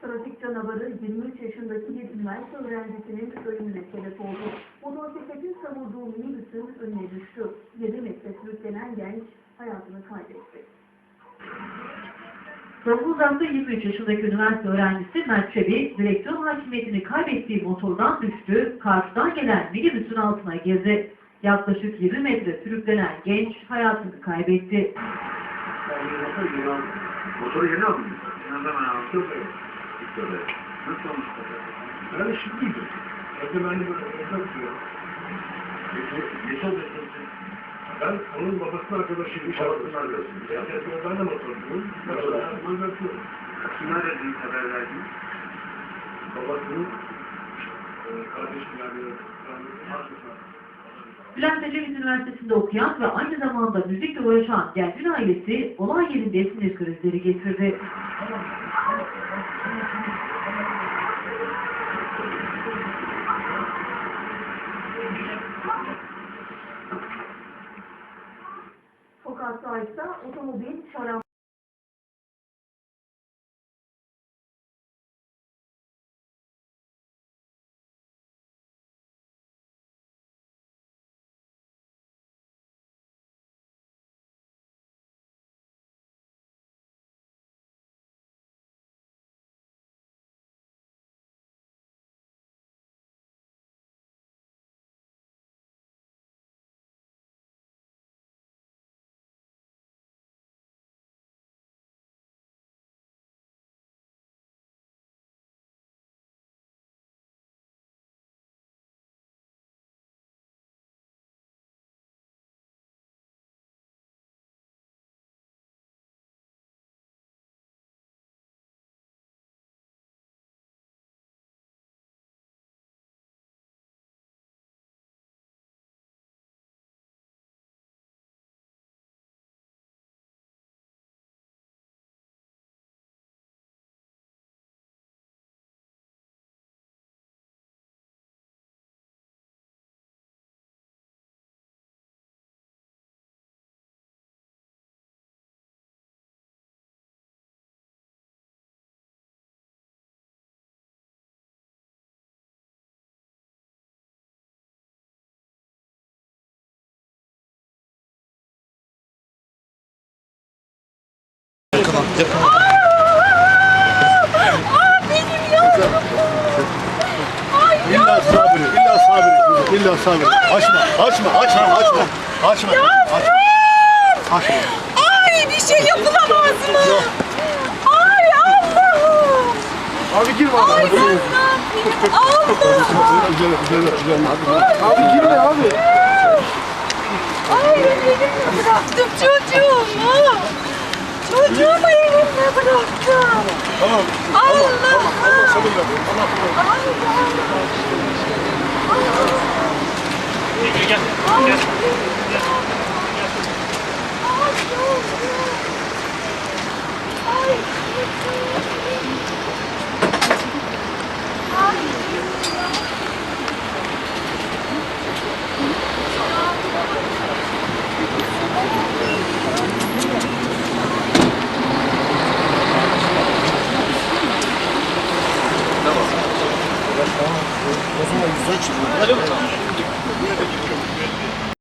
Trafik canavarı 23 yaşındaki bir üniversite öğrencisinin ölümüne sebep oldu. Motosikletin savurduğu minibüsün önüne düştü. 7 metre sürüklenen genç hayatını kaybetti. Zonguldak'ta 23 yaşındaki üniversite öğrencisi Mert Çebi, direksiyon hakimiyetini kaybettiği motordan düştü, karşıdan gelen minibüsün altına girdi. Yaklaşık 20 metre sürüklenen genç hayatını kaybetti. Motoru yeni aldın mı? Ne zaman evet. Nasıl kadar? Ben şimdiydim. Evde ben de böyle evde oturuyorum. Geç oldu. Ben onun babasının arkadaşıyım. Babasının arkadaşıyım. arkadaşı. Ben de motorcuyum. Mesela ben yapıyorum. Kime aradınız haber verdiniz? Babasının e, kardeşim yani ben Bülent Ecevit Üniversitesi'nde okuyan ve aynı zamanda müzikle uğraşan gencin ailesi olay yerinde sinir krizleri geçirdi. Sokakta ise otomobil şarap İlla sabır, illa sabır, illa sabır. Açma, açma, açma, açma. Açma, açma. Açma. Ay bir şey yapılamaz mı? Ay Allah'ım. Abi girme abi. Ay ben ne yapayım? Allah'ım. Güzel, güzel, güzel. Abi girme abi. Ay elimle bıraktım bıraktım. Tamam. Allah'ım. Sabır ver. Allah sabır. Güzel çıkıyor.